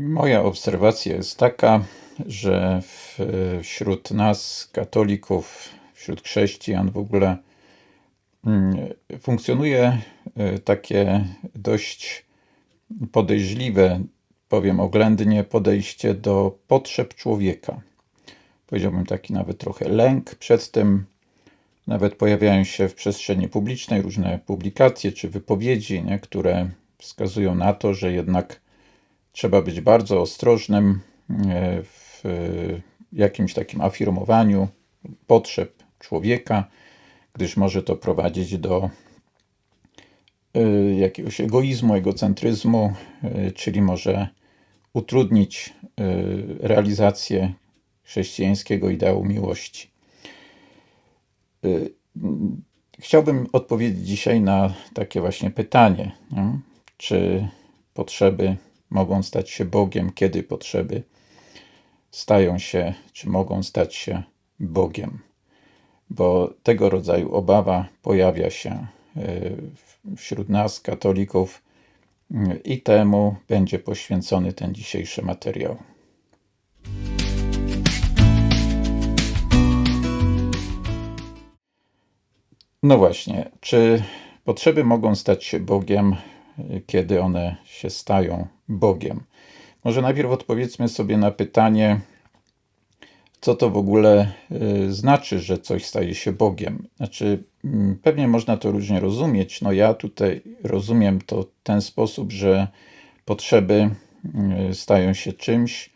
Moja obserwacja jest taka, że wśród nas, katolików, wśród chrześcijan w ogóle mm, funkcjonuje e, takie dość podejrzliwe, powiem oględnie, podejście do potrzeb człowieka. Powiedziałbym taki nawet trochę lęk przed tym. Nawet pojawiają się w przestrzeni publicznej różne publikacje czy wypowiedzi, nie, które wskazują na to, że jednak trzeba być bardzo ostrożnym e, w jakimś takim afirmowaniu potrzeb człowieka, gdyż może to prowadzić do e, jakiegoś egoizmu, egocentryzmu, e, czyli może utrudnić realizację chrześcijańskiego ideału miłości. Chciałbym odpowiedzieć dzisiaj na takie właśnie pytanie, czy potrzeby mogą stać się Bogiem, kiedy potrzeby stają się, czy mogą stać się Bogiem. Bo tego rodzaju obawa pojawia się e, wśród nas, katolików, i temu będzie poświęcony ten dzisiejszy materiał. No właśnie, czy potrzeby mogą stać się Bogiem? kiedy one się stają Bogiem. Może najpierw odpowiedzmy sobie na pytanie, co to w ogóle y, znaczy, że coś staje się Bogiem. Znaczy, mm, pewnie można to różnie rozumieć. No ja tutaj rozumiem to w ten sposób, że potrzeby y, stają się czymś,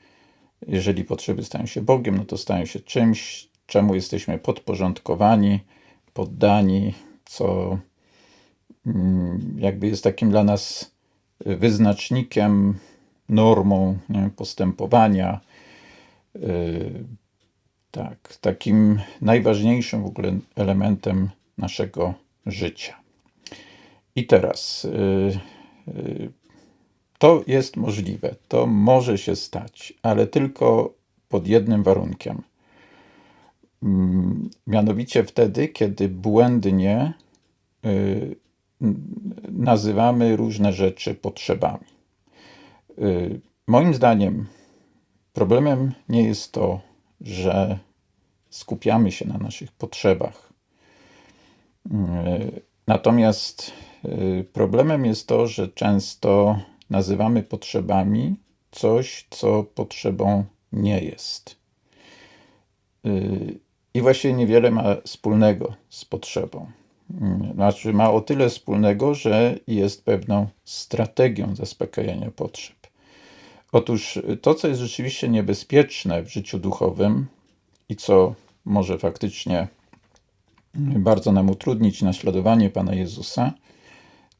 jeżeli potrzeby stają się Bogiem, no to stają się czymś, czemu jesteśmy podporządkowani, poddani, co Mm, jakby jest takim dla nas wyznacznikiem, normą nie, postępowania. Y, tak, takim najważniejszym w ogóle elementem naszego życia. I teraz y, y, to jest możliwe, to może się stać, ale tylko pod jednym warunkiem. Mm, mianowicie wtedy, kiedy błędnie nazywamy różne rzeczy potrzebami. Y, moim zdaniem problemem nie jest to, że skupiamy się na naszych potrzebach. Y, natomiast y, problemem jest to, że często nazywamy potrzebami coś, co potrzebą nie jest. I właściwie niewiele ma wspólnego z potrzebą. Mm, znaczy ma o tyle wspólnego, że jest pewną strategią zaspokajania potrzeb. Otóż to, co jest rzeczywiście niebezpieczne w życiu duchowym i co może faktycznie bardzo nam utrudnić naśladowanie Pana Jezusa,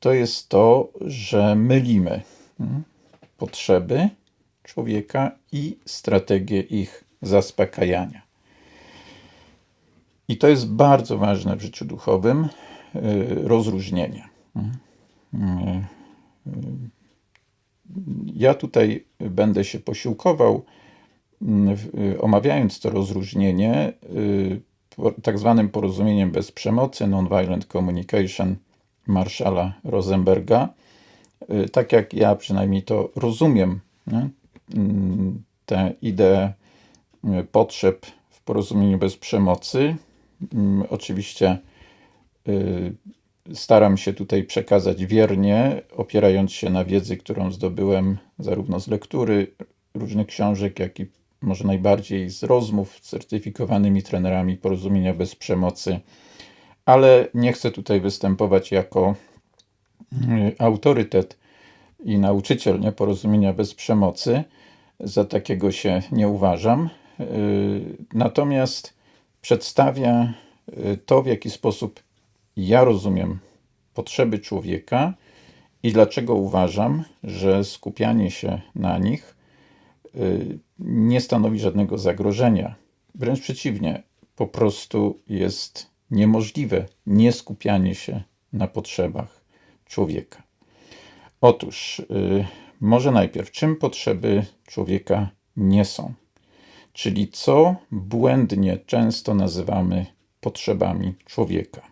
to jest to, że mylimy mm, potrzeby człowieka i strategię ich zaspokajania. I to jest bardzo ważne w życiu duchowym y, rozróżnienie. Y, y, ja tutaj będę się posiłkował, omawiając to rozróżnienie, tak zwanym porozumieniem bez przemocy, Nonviolent Communication Marszala Rosenberga. Tak jak ja przynajmniej to rozumiem, nie? tę ideę potrzeb w porozumieniu bez przemocy, Mm, oczywiście y, staram się tutaj przekazać wiernie, opierając się na wiedzy, którą zdobyłem zarówno z lektury różnych książek, jak i może najbardziej z rozmów z certyfikowanymi trenerami porozumienia bez przemocy, ale nie chcę tutaj występować jako y, autorytet i nauczyciel nie, porozumienia bez przemocy. Za takiego się nie uważam. Y, natomiast przedstawia y, to, w jaki sposób ja rozumiem potrzeby człowieka i dlaczego uważam, że skupianie się na nich y, nie stanowi żadnego zagrożenia. Wręcz przeciwnie, po prostu jest niemożliwe nie skupianie się na potrzebach człowieka. Otóż, y, może najpierw, czym potrzeby człowieka nie są? Czyli co błędnie często nazywamy potrzebami człowieka.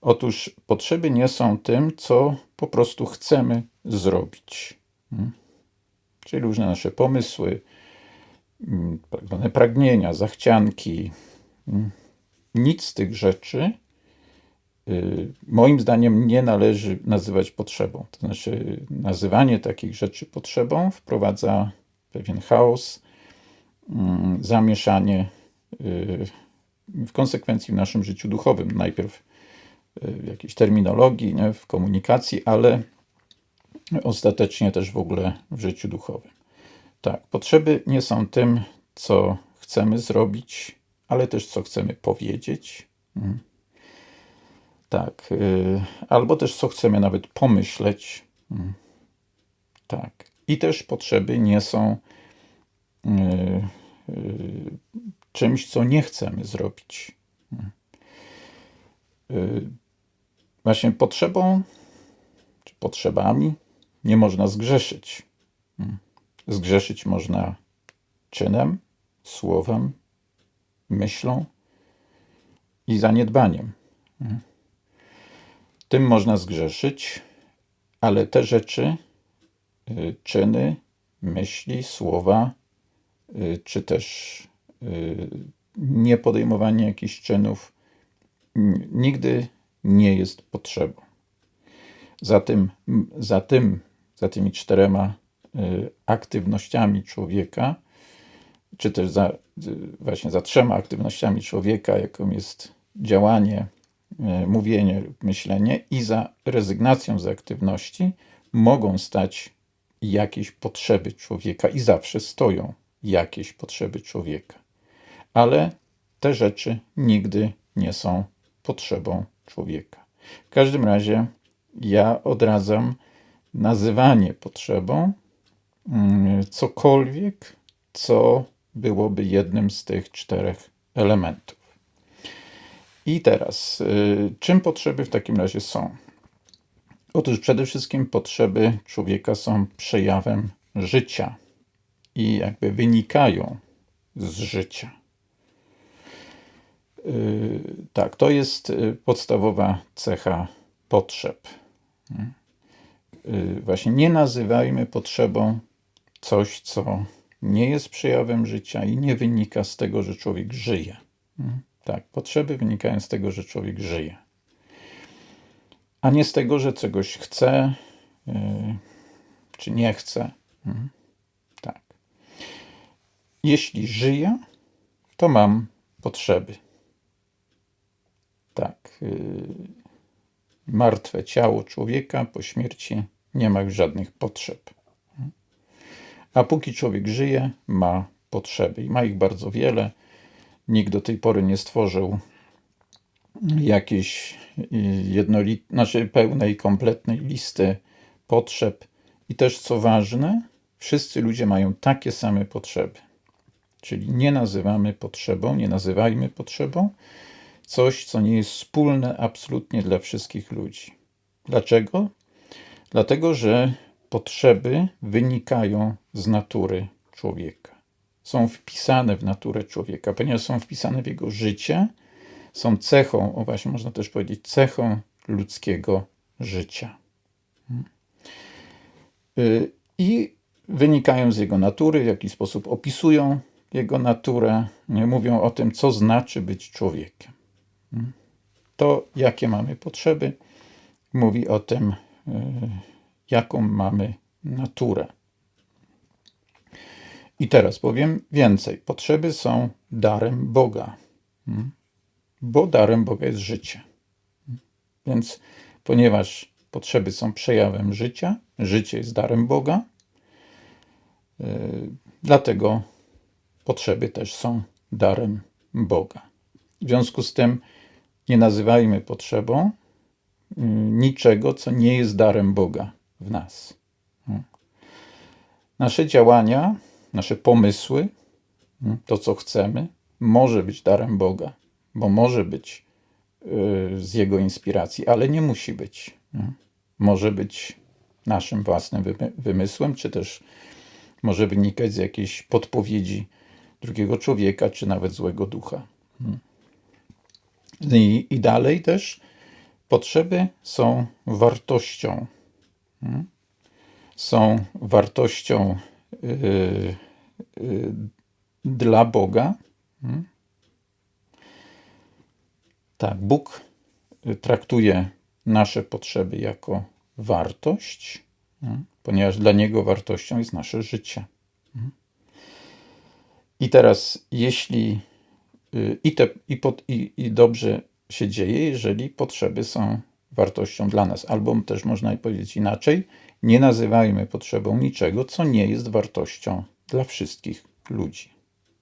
Otóż potrzeby nie są tym, co po prostu chcemy zrobić. Hmm? czyli różne nasze pomysły, mm, tak pragnienia, zachcianki. mm. Nic z tych rzeczy y, moim zdaniem nie należy nazywać potrzebą. To znaczy, nazywanie takich rzeczy potrzebą wprowadza pewien chaos, zamieszanie y, w konsekwencji w naszym życiu duchowym. Najpierw y, w jakiejś terminologii, nie, w komunikacji, ale ostatecznie też w ogóle w życiu duchowym. Tak, potrzeby nie są tym, co chcemy zrobić, ale też co chcemy powiedzieć. Mm. Tak, y, albo też co chcemy nawet pomyśleć. Mm. Tak. I też potrzeby nie są czymś, co nie chcemy zrobić. Y, Właśnie potrzebą, czy potrzebami nie można zgrzeszyć. Zgrzeszyć można czynem, słowem, myślą i zaniedbaniem. Tym można zgrzeszyć, ale te rzeczy, y, czyny, myśli, słowa, y, czy też y, niepodejmowanie jakichś czynów nigdy nie jest potrzebą. Za tym, za tym, za tymi czterema y, aktywnościami człowieka, czy też za, y, właśnie za trzema aktywnościami człowieka, jaką jest działanie, y, mówienie lub myślenie, i za rezygnacją z aktywności mogą stać jakieś potrzeby człowieka i zawsze stoją jakieś potrzeby człowieka. Ale te rzeczy nigdy nie są potrzebą człowieka. W każdym razie ja odradzam nazywanie potrzebą mm, cokolwiek, co byłoby jednym z tych czterech elementów. I teraz, y, czym potrzeby w takim razie są? Otóż przede wszystkim potrzeby człowieka są przejawem życia i jakby wynikają z życia. Yy, Tak, to jest y, podstawowa cecha potrzeb. Yy, Właśnie nie nazywajmy potrzebą coś, co nie jest przejawem życia i nie wynika z tego, że człowiek żyje. Mm, Tak, potrzeby wynikają z tego, że człowiek żyje, a nie z tego, że czegoś chce czy nie chce. Jeśli żyję, to mam potrzeby. Tak. y, Martwe ciało człowieka po śmierci nie ma już żadnych potrzeb. A póki człowiek żyje, ma potrzeby i ma ich bardzo wiele. Nikt do tej pory nie stworzył jakiejś jednolitej, znaczy pełnej, kompletnej listy potrzeb. I też co ważne, wszyscy ludzie mają takie same potrzeby. Czyli nie nazywamy potrzebą, nie nazywajmy potrzebą coś, co nie jest wspólne absolutnie dla wszystkich ludzi. Dlaczego? Dlatego, że potrzeby wynikają z natury człowieka. Są wpisane w naturę człowieka, ponieważ są wpisane w jego życie, są cechą, o właśnie można też powiedzieć, cechą ludzkiego życia. Y, I wynikają z jego natury, w jaki sposób opisują jego naturę, mówią o tym, co znaczy być człowiekiem. To, jakie mamy potrzeby, mówi o tym, y, jaką mamy naturę. I teraz powiem więcej. Potrzeby są darem Boga, Mm. bo darem Boga jest życie. Więc ponieważ potrzeby są przejawem życia, życie jest darem Boga, y, dlatego potrzeby też są darem Boga. W związku z tym nie nazywajmy potrzebą y, niczego, co nie jest darem Boga w nas. Mm. Nasze działania, nasze pomysły, mm, to co chcemy, może być darem Boga, bo może być y, z Jego inspiracji, ale nie musi być. mm. Może być naszym własnym wymy- wymysłem, czy też może wynikać z jakiejś podpowiedzi drugiego człowieka, czy nawet złego ducha. I, I dalej też potrzeby są wartością. Mm. Są wartością y, y, y, dla Boga. Hmm? Tak, Bóg traktuje nasze potrzeby jako wartość, hmm? ponieważ dla Niego wartością jest nasze życie. I teraz, jeśli i, te, i, pod, i, i dobrze się dzieje, jeżeli potrzeby są wartością dla nas. Albo też można powiedzieć inaczej, nie nazywajmy potrzebą niczego, co nie jest wartością dla wszystkich ludzi.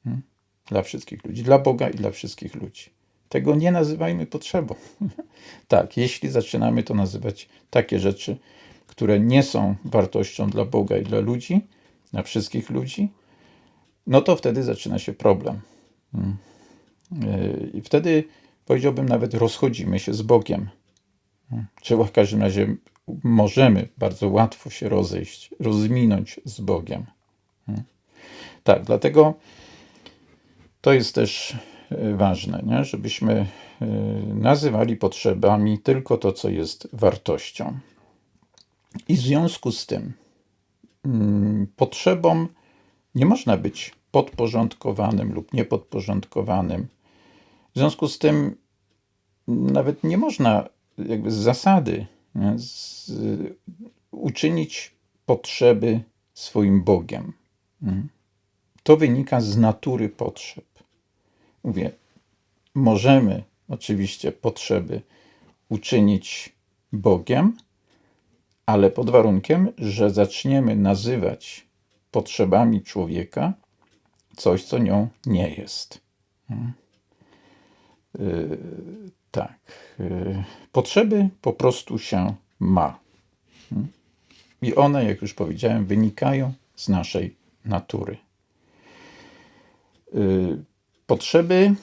Hmm? Dla wszystkich ludzi, dla Boga i dla wszystkich ludzi. Tego nie nazywajmy potrzebą. tak, jeśli zaczynamy to nazywać takie rzeczy, które nie są wartością dla Boga i dla ludzi, dla wszystkich ludzi, no to wtedy zaczyna się problem. Hmm. Yy, I wtedy powiedziałbym nawet rozchodzimy się z Bogiem. Czy w każdym razie możemy bardzo łatwo się rozejść, rozminąć z Bogiem. Tak, dlatego to jest też e, ważne, nie? żebyśmy e, nazywali potrzebami tylko to, co jest wartością. I w związku z tym potrzebom nie można być podporządkowanym lub niepodporządkowanym. W związku z tym nawet nie można jakby z zasady nie, z, uczynić potrzeby swoim Bogiem. Mhm. To wynika z natury potrzeb. Mówię, możemy oczywiście potrzeby uczynić Bogiem, ale pod warunkiem, że zaczniemy nazywać potrzebami człowieka coś, co nią nie jest. Mhm. Y, tak. Y, potrzeby po prostu się ma. Hmm? I one, jak już powiedziałem, wynikają z naszej natury. Y, potrzeby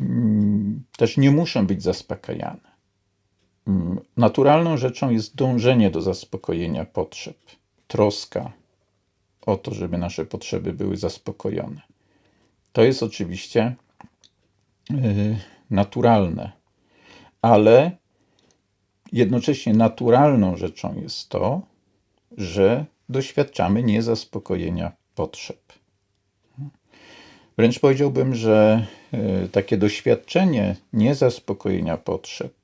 mm, też nie muszą być zaspokajane. Mm, naturalną rzeczą jest dążenie do zaspokojenia potrzeb, troska o to, żeby nasze potrzeby były zaspokojone. To jest oczywiście naturalne ale jednocześnie naturalną rzeczą jest to, że doświadczamy niezaspokojenia potrzeb. Wręcz powiedziałbym, że e, takie doświadczenie niezaspokojenia potrzeb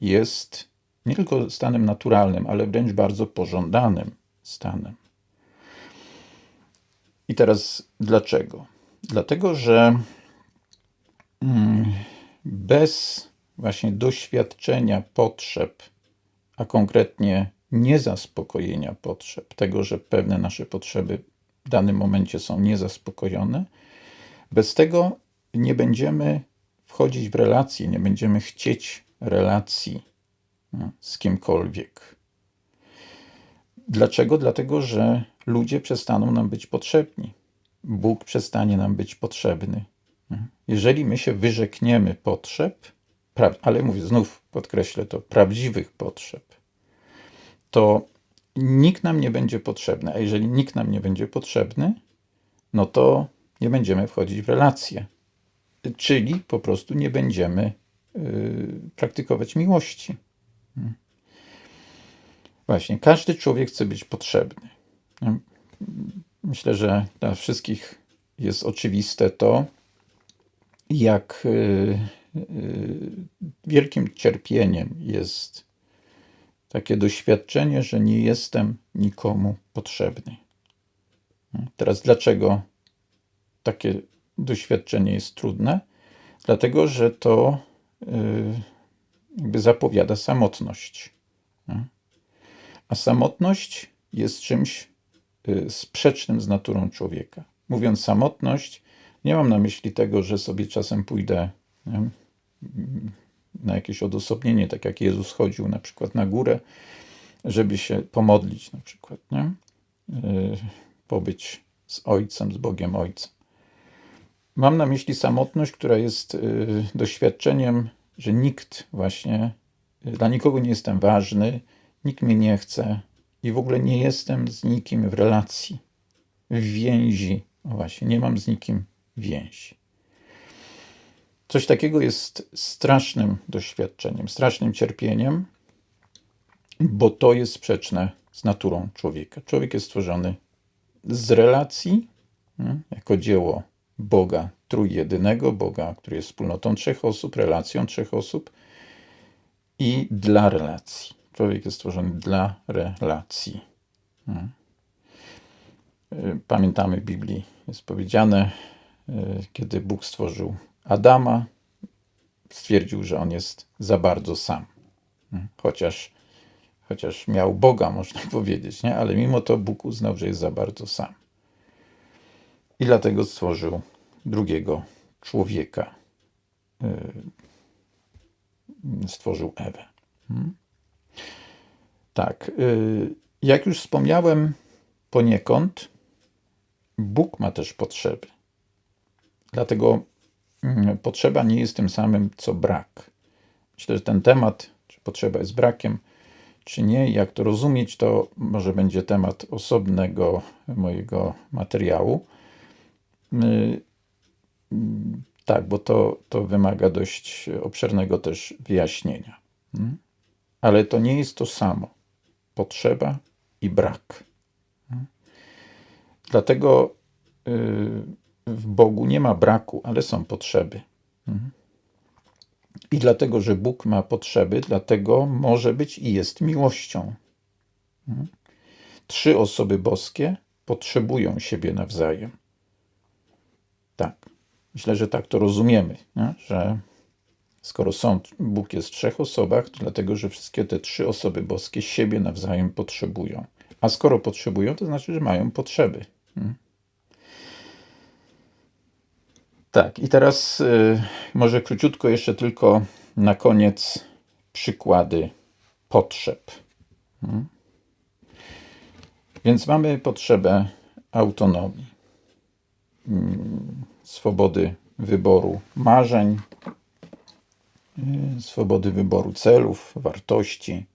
jest nie tylko stanem naturalnym, ale wręcz bardzo pożądanym stanem. I teraz dlaczego? Dlatego, że mm, bez właśnie doświadczenia potrzeb, a konkretnie niezaspokojenia potrzeb, tego, że pewne nasze potrzeby w danym momencie są niezaspokojone, bez tego nie będziemy wchodzić w relacje, nie będziemy chcieć relacji no, z kimkolwiek. Dlaczego? Dlatego, że ludzie przestaną nam być potrzebni. Bóg przestanie nam być potrzebny. Jeżeli my się wyrzekniemy potrzeb, ale mówię znów, podkreślę to, prawdziwych potrzeb, to nikt nam nie będzie potrzebny. A jeżeli nikt nam nie będzie potrzebny, no to nie będziemy wchodzić w relacje. Czyli po prostu nie będziemy yy, praktykować miłości. Hmm. Właśnie, każdy człowiek chce być potrzebny. Myślę, że dla wszystkich jest oczywiste to, jak yy, Y, wielkim cierpieniem jest takie doświadczenie, że nie jestem nikomu potrzebny. Teraz dlaczego takie doświadczenie jest trudne? Dlatego, że to y, jakby zapowiada samotność. A samotność jest czymś y, sprzecznym z naturą człowieka. Mówiąc samotność, nie mam na myśli tego, że sobie czasem pójdę nie? na jakieś odosobnienie, tak jak Jezus chodził na przykład na górę, żeby się pomodlić na przykład, nie? E, pobyć z Ojcem, z Bogiem Ojcem. Mam na myśli samotność, która jest e, doświadczeniem, że nikt właśnie, dla nikogo nie jestem ważny, nikt mnie nie chce i w ogóle nie jestem z nikim w relacji, w więzi. No właśnie, nie mam z nikim więzi. Coś takiego jest strasznym doświadczeniem, strasznym cierpieniem, bo to jest sprzeczne z naturą człowieka. Człowiek jest stworzony z relacji, jako dzieło Boga trójjedynego, Boga, który jest wspólnotą trzech osób, relacją trzech osób i dla relacji. Człowiek jest stworzony dla relacji. Mm. Y, Pamiętamy w Biblii, jest powiedziane, y, kiedy Bóg stworzył Adama, stwierdził, że on jest za bardzo sam. Mm. Chociaż, chociaż miał Boga, można powiedzieć, nie? ale mimo to Bóg uznał, że jest za bardzo sam. I dlatego stworzył drugiego człowieka. Y, Stworzył Ewę. Mm. Tak. y, Jak już wspomniałem poniekąd, Bóg ma też potrzeby. Dlatego mm, potrzeba nie jest tym samym, co brak. Myślę, że ten temat, czy potrzeba jest brakiem, czy nie, jak to rozumieć, to może będzie temat osobnego mojego materiału. Y, mm, Tak, bo to, to wymaga dość obszernego też wyjaśnienia. Ale to nie jest to samo. Potrzeba i brak. Dlatego y, w Bogu nie ma braku, ale są potrzeby. I dlatego, że Bóg ma potrzeby, dlatego może być i jest miłością. Trzy osoby boskie potrzebują siebie nawzajem. Tak. Myślę, że tak to rozumiemy, nie? że skoro są, Bóg jest w trzech osobach, to dlatego, że wszystkie te trzy osoby boskie siebie nawzajem potrzebują. A skoro potrzebują, to znaczy, że mają potrzeby. Mm. Tak, i teraz y, może króciutko jeszcze tylko na koniec przykłady potrzeb. Mm. Więc mamy potrzebę autonomii, mm, swobody wyboru marzeń, swobody wyboru celów, wartości,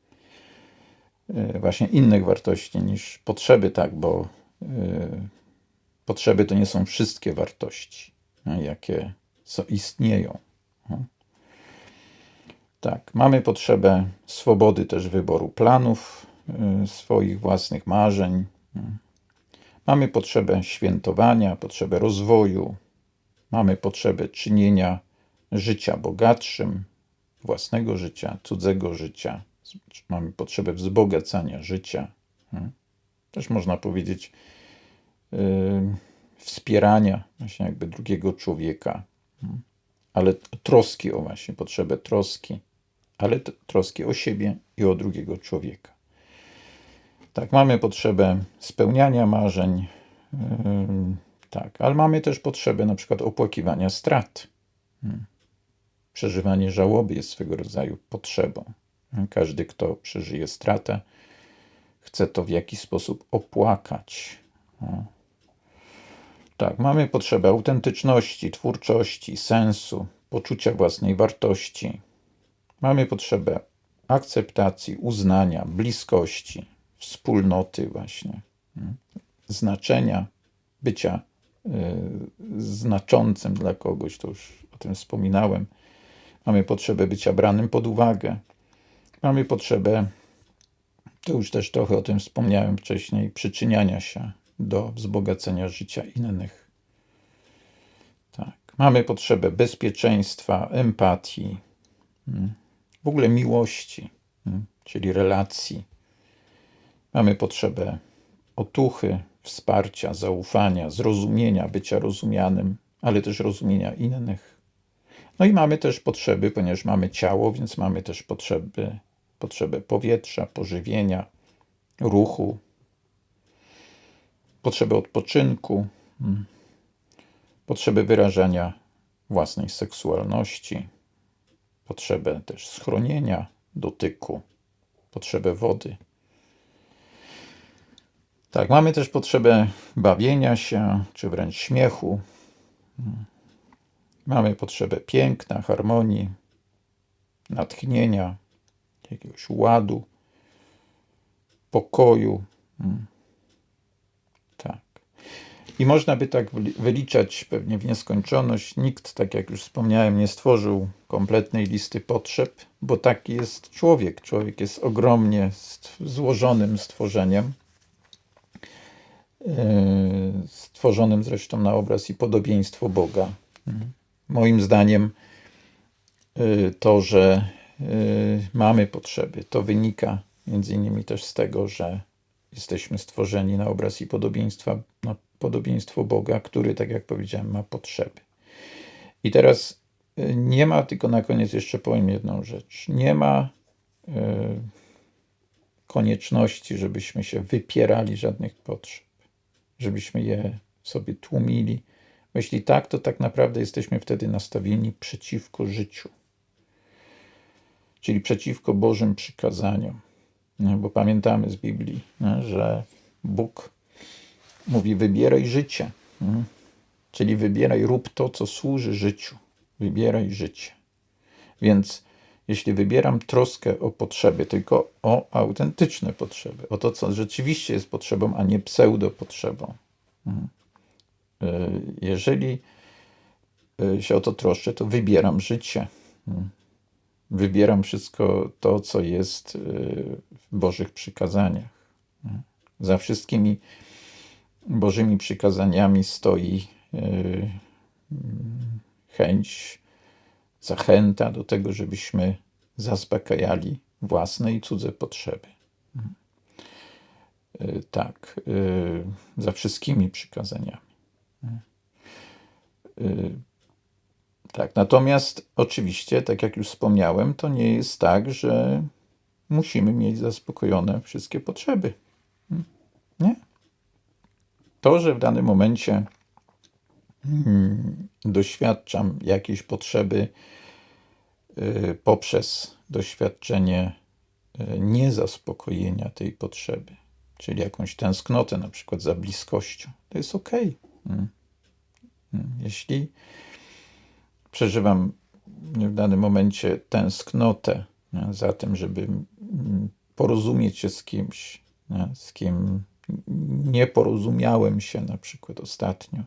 y, właśnie innych wartości niż potrzeby, tak, bo y, potrzeby to nie są wszystkie wartości, jakie so, istnieją. No. Tak, mamy potrzebę swobody też wyboru planów, y, swoich własnych marzeń. y. Mamy potrzebę świętowania, potrzebę rozwoju. Mamy potrzebę czynienia życia bogatszym, własnego życia, cudzego życia. Mamy potrzebę wzbogacania życia. y. Też można powiedzieć y, wspierania właśnie jakby drugiego człowieka. y. Ale troski o właśnie, potrzebę troski, ale troski o siebie i o drugiego człowieka. Tak, mamy potrzebę spełniania marzeń, ym, tak, ale mamy też potrzebę na przykład opłakiwania strat. Mm. Przeżywanie żałoby jest swego rodzaju potrzebą. Każdy, kto przeżyje stratę, chce to w jakiś sposób opłakać. Tak, mamy potrzebę autentyczności, twórczości, sensu, poczucia własnej wartości. Mamy potrzebę akceptacji, uznania, bliskości, wspólnoty, właśnie, mm, znaczenia, bycia y, znaczącym dla kogoś, to już o tym wspominałem. Mamy potrzebę bycia branym pod uwagę. Mamy potrzebę, to już też trochę o tym wspomniałem wcześniej, przyczyniania się do wzbogacenia życia innych. Tak. Mamy potrzebę bezpieczeństwa, empatii, mm, w ogóle miłości, mm, czyli relacji. Mamy potrzebę otuchy, wsparcia, zaufania, zrozumienia, bycia rozumianym, ale też rozumienia innych. No i mamy też potrzeby, ponieważ mamy ciało, więc mamy też potrzeby, potrzebę powietrza, pożywienia, ruchu, potrzebę odpoczynku, mm, potrzebę wyrażania własnej seksualności, potrzebę też schronienia, dotyku, potrzebę wody. Tak, mamy też potrzebę bawienia się, czy wręcz śmiechu. Mamy potrzebę piękna, harmonii, natchnienia, jakiegoś ładu, pokoju. Mm. Tak. I można by tak wyli- wyliczać pewnie w nieskończoność. Nikt, tak jak już wspomniałem, nie stworzył kompletnej listy potrzeb, bo taki jest człowiek. Człowiek jest ogromnie złożonym stworzeniem. Yy, stworzonym zresztą na obraz i podobieństwo Boga. Moim zdaniem y, to, że y, mamy potrzeby, to wynika między innymi też z tego, że jesteśmy stworzeni na obraz i podobieństwa, na podobieństwo Boga, który, tak jak powiedziałem, ma potrzeby. I teraz y, nie ma, tylko na koniec jeszcze powiem jedną rzecz. Nie ma konieczności, żebyśmy się wypierali żadnych potrzeb, żebyśmy je sobie tłumili. Jeśli tak, to tak naprawdę jesteśmy wtedy nastawieni przeciwko życiu, czyli przeciwko Bożym przykazaniom. Bo pamiętamy z Biblii, że Bóg mówi: wybieraj życie. Czyli wybieraj, rób to, co służy życiu. Wybieraj życie. Więc jeśli wybieram troskę o potrzeby, tylko o autentyczne potrzeby, o to, co rzeczywiście jest potrzebą, a nie pseudopotrzebą. Mhm. Y, Jeżeli y, się o to troszczę, to wybieram życie. Mhm. Wybieram wszystko to, co jest y, w Bożych przykazaniach. Mhm. Za wszystkimi Bożymi przykazaniami stoi y, chęć, zachęta do tego, żebyśmy zaspokajali własne i cudze potrzeby. Tak, za wszystkimi przykazaniami. Y, Tak, natomiast oczywiście, tak jak już wspomniałem, to nie jest tak, że musimy mieć zaspokojone wszystkie potrzeby. Nie. To, że w danym momencie mm, doświadczam jakiejś potrzeby y, poprzez doświadczenie y, niezaspokojenia tej potrzeby, czyli jakąś tęsknotę na przykład za bliskością, to jest ok. Jeśli przeżywam w danym momencie tęsknotę za tym, żeby mm, porozumieć się z kimś, z kim nie porozumiałem się na przykład ostatnio,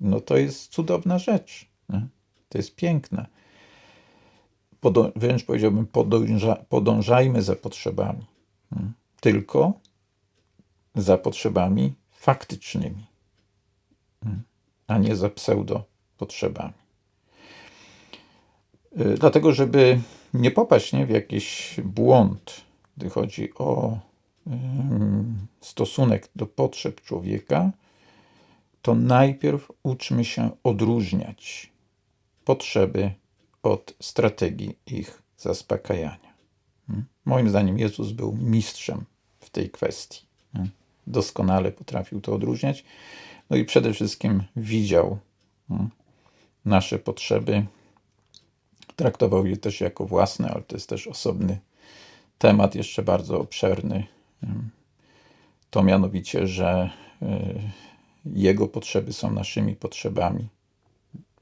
no to jest cudowna rzecz. To jest piękne. Podo- wręcz powiedziałbym, podąża- podążajmy za potrzebami. nie? Tylko za potrzebami faktycznymi? A nie za pseudo potrzebami. Y, Dlatego, żeby nie popaść nie, w jakiś błąd, gdy chodzi o stosunek do potrzeb człowieka, to najpierw uczmy się odróżniać potrzeby od strategii ich zaspokajania. Mm. Moim zdaniem Jezus był mistrzem w tej kwestii. nie? Doskonale potrafił to odróżniać. No i przede wszystkim widział mm, nasze potrzeby, traktował je też jako własne, ale to jest też osobny temat, jeszcze bardzo obszerny. Ym, To mianowicie, że y, Jego potrzeby są naszymi potrzebami.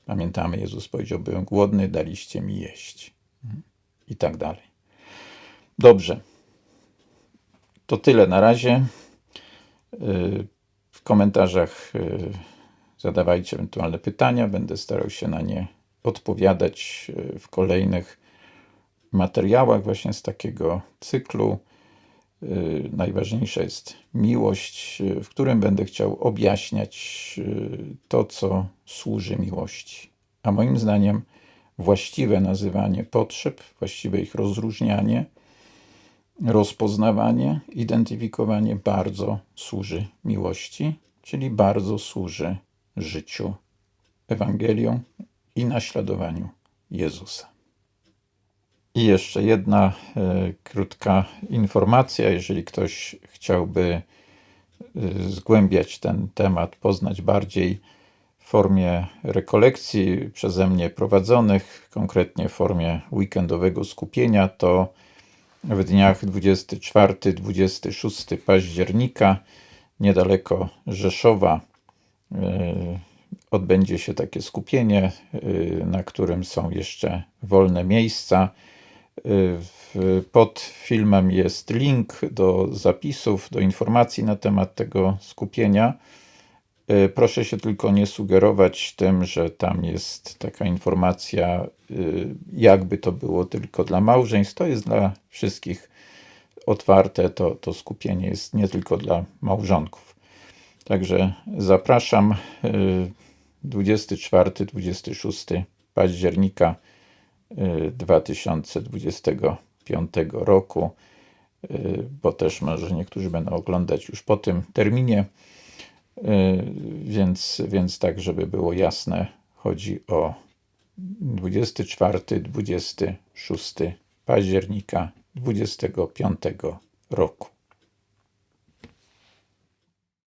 Pamiętamy, Jezus powiedział: Byłem głodny, daliście mi jeść. Ym, I tak dalej. Dobrze. To tyle na razie. Komentarzach y, zadawajcie ewentualne pytania. Będę starał się na nie odpowiadać y, w kolejnych materiałach, właśnie z takiego cyklu. Y, Najważniejsza jest miłość, w którym będę chciał objaśniać to, co służy miłości. A moim zdaniem właściwe nazywanie potrzeb, właściwe ich rozróżnianie, rozpoznawanie, identyfikowanie bardzo służy miłości, czyli bardzo służy życiu Ewangelią i naśladowaniu Jezusa. I jeszcze jedna e, krótka informacja, jeżeli ktoś chciałby e, zgłębiać ten temat, poznać bardziej w formie rekolekcji przeze mnie prowadzonych, konkretnie w formie weekendowego skupienia, to w dniach 24-26 października niedaleko Rzeszowa e, odbędzie się takie skupienie, y, na którym są jeszcze wolne miejsca. W- Pod filmem jest link do zapisów, do informacji na temat tego skupienia. Y, Proszę się tylko nie sugerować tym, że tam jest taka informacja, y, jakby to było tylko dla małżeństw. To jest dla wszystkich otwarte, to, to skupienie jest nie tylko dla małżonków. Także zapraszam y, 24-26 października y, 2025 roku, bo też może niektórzy będą oglądać już po tym terminie, więc, więc tak, żeby było jasne, chodzi o 24-26 października 2025 roku.